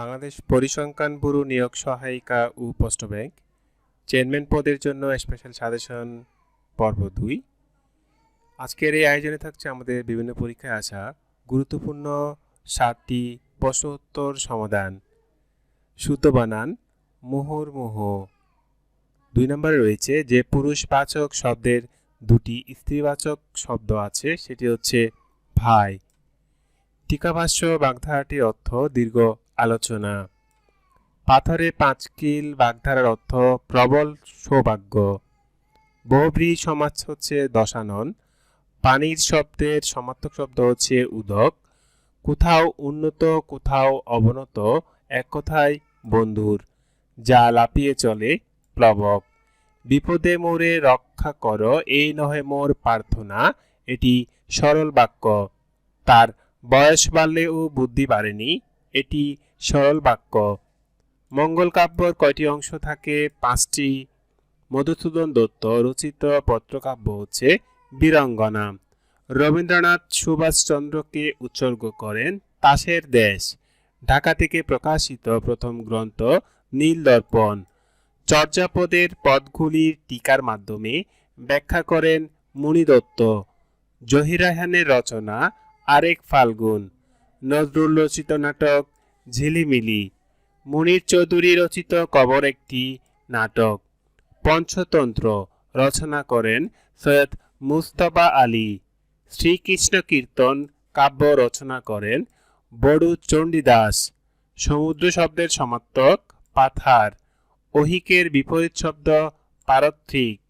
বাংলাদেশ পরিসংখ্যান ব্যুরো নিয়োগ সহায়িকা ও পোস্ট ব্যাংক। চেয়ারম্যান পদের জন্য স্পেশাল সাজেশন পর্ব দুই। আজকের এই আয়োজনে থাকছে আমাদের বিভিন্ন পরীক্ষায় আসা গুরুত্বপূর্ণ সাতটি প্রশ্ন উত্তর সমাধান। সুতো বানান মুহুর্মুহ দুই নম্বরে রয়েছে যে পুরুষবাচক শব্দের দুটি স্ত্রীবাচক শব্দ আছে, সেটি হচ্ছে ভাই। টিকাভাষ্য বাগধারাটির অর্থ দীর্ঘ আলোচনা। পাথরে পাঁচ কিল বাগধারার অর্থ প্রবল সৌভাগ্য। বহুব্রী সমাজ হচ্ছে দশানন। পানির শব্দের সমার্থক শব্দ হচ্ছে উদক। কোথাও উন্নত, কোথাও অবনত, এক কথায় বন্ধুর, যা লাপিয়ে চলে প্লবক। বিপদে মোরে রক্ষা কর, এই নহে মোর প্রার্থনা, এটি সরল বাক্য। তার বয়স বাড়লেও বুদ্ধি বাড়েনি, এটি সরল বাক্য। মঙ্গল কাব্যর কয়টি অংশ থাকে? পাঁচটি। মধুসূদন দত্ত রচিত পত্রকাব্য হচ্ছে বীরাঙ্গনা। রবীন্দ্রনাথ সুভাষচন্দ্রকে উৎসর্গ করেন তাসের দেশ। ঢাকা থেকে প্রকাশিত প্রথম গ্রন্থ নীল দর্পণ। চর্যাপদের পদগুলির টিকার মাধ্যমে ব্যাখ্যা করেন মুনি দত্ত। জহির রায়হানের রচনা আরেক ফাল্গুন। নজরুল রচিত নাটক ঝিলিমিলি। মুনির চৌধুরী রচিত কবর একটি নাটক। পঞ্চতন্ত্র রচনা করেন সৈয়দ মুস্তফা আলী। শ্রীকৃষ্ণ কীর্তন কাব্য রচনা করেন বড়ু চণ্ডীদাস। সমুদ্র শব্দের সমার্থক পাথার। অহিকের বিপরীত শব্দ পারত্রিক।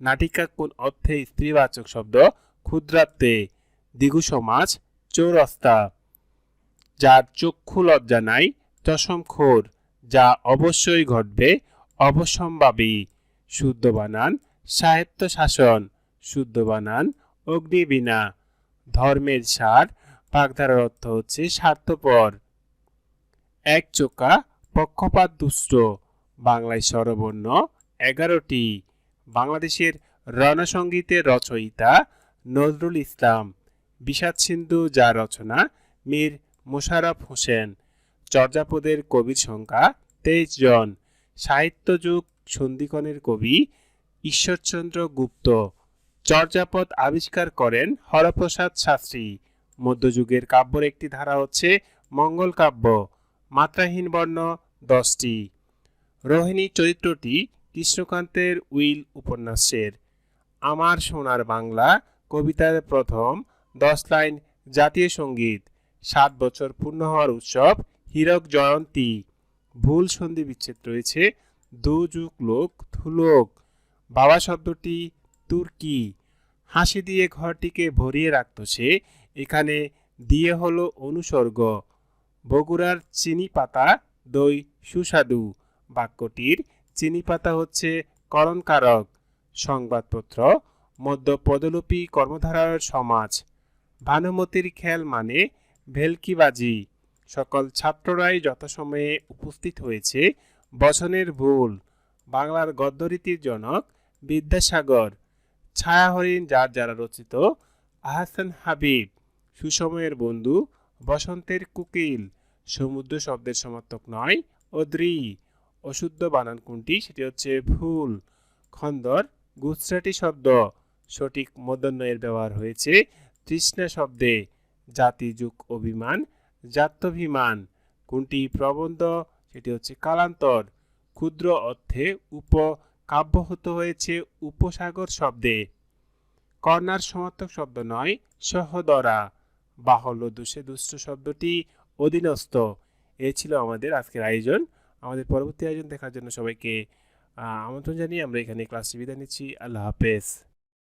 নাটিকা কোন অর্থে স্ত্রীবাচক শব্দ ক্ষুদ্রাত্মে দিগু সমাজ চৌরস্তা। যার চক্ষু লজ্জা নাই চশমখোর যা অবশ্যই ঘটবে অবশ্যম্ভাবী শুদ্ধ বানান সাহিত্য শাসন শুদ্ধ বানান, অগ্নিবীণা। ধর্মের সার, বাগধারার অর্থ হচ্ছে স্বার্থপর। এক চোকা, পক্ষপাত দুষ্ট। বাংলায় স্বরবর্ণ, এগারোটি। বাংলাদেশের রণসঙ্গীতের রচয়িতা নজরুল ইসলাম। বিষাদ সিন্ধু যা রচনা, মীর মোশাররফ হোসেন। চর্যাপদের কবির সংখ্যা তেইশ জন। সাহিত্য যুগ সন্ধিকণের কবি ঈশ্বরচন্দ্র গুপ্ত। চর্যাপদ আবিষ্কার করেন হরপ্রসাদ শাস্ত্রী। মধ্যযুগের কাব্যর একটি ধারা হচ্ছে মঙ্গল কাব্য, মাত্রাহীন বর্ণ দশটি। রোহিণী চরিত্রটি কৃষ্ণকান্তের উইল উপন্যাসের। আমার সোনার বাংলা কবিতার প্রথম দশ লাইন জাতীয় সংগীত। সাত বছর পূর্ণ হওয়ার উৎসব হীরক জয়ন্তী। ভুল সন্ধি বিচ্ছেদ রয়েছে। দু যুগ লোক ধুলোক। বাবা শব্দটি তুর্কি। হাসি দিয়ে ঘরটিকে ভরিয়ে রাখত সে। এখানে দিয়ে হলো অনুসর্গ। বগুড়ার চিনি পাতা দই সুস্বাদু। বাক্যটির চিনি পাতা হচ্ছে করণকারক। সংবাদপত্র মধ্য পদলোপী কর্মধারার সমাজ। ভানুমতির খেল মানে ভেলকিবাজি। সকল ছাত্ররাই যথাসময়ে উপস্থিত হয়েছে বচনের ভুল। বাংলার গদ্যরীতির জনক বিদ্যাসাগর। ছায়া হরিণ যার যারা রচিত, আহসান হাবিব, সুসময়ের বন্ধু, বসন্তের কুকিল। সমুদ্র শব্দের সমার্থক নয়, অদ্রি। অশুদ্ধ বানান কোনটি? সেটি হচ্ছে ভুল। খন্দর, গুজরাটি শব্দ। সঠিক মদন্বয়ের ব্যবহার হয়েছে তৃষ্ণা শব্দে। জাতি যুগ অভিমান, জাত্যভিমান। কোনটি প্রবন্ধ? সেটি হচ্ছে কালান্তর। ক্ষুদ্র অর্থে উপ কাব্য হতে হয়েছে উপসাগর শব্দে। কর্ণার সমার্থক শব্দ নয়, সহদরা। বাহল্য দুষে দুষ্ট শব্দটি অধীনস্থ। এ ছিল আমাদের আজকের আয়োজন। আমাদের পরবর্তী আয়োজন দেখার জন্য সবাইকে আমন্ত্রণ জানিয়ে আমরা এখানে ক্লাসটি বিদায় নিচ্ছি। আল্লাহ হাফেজ।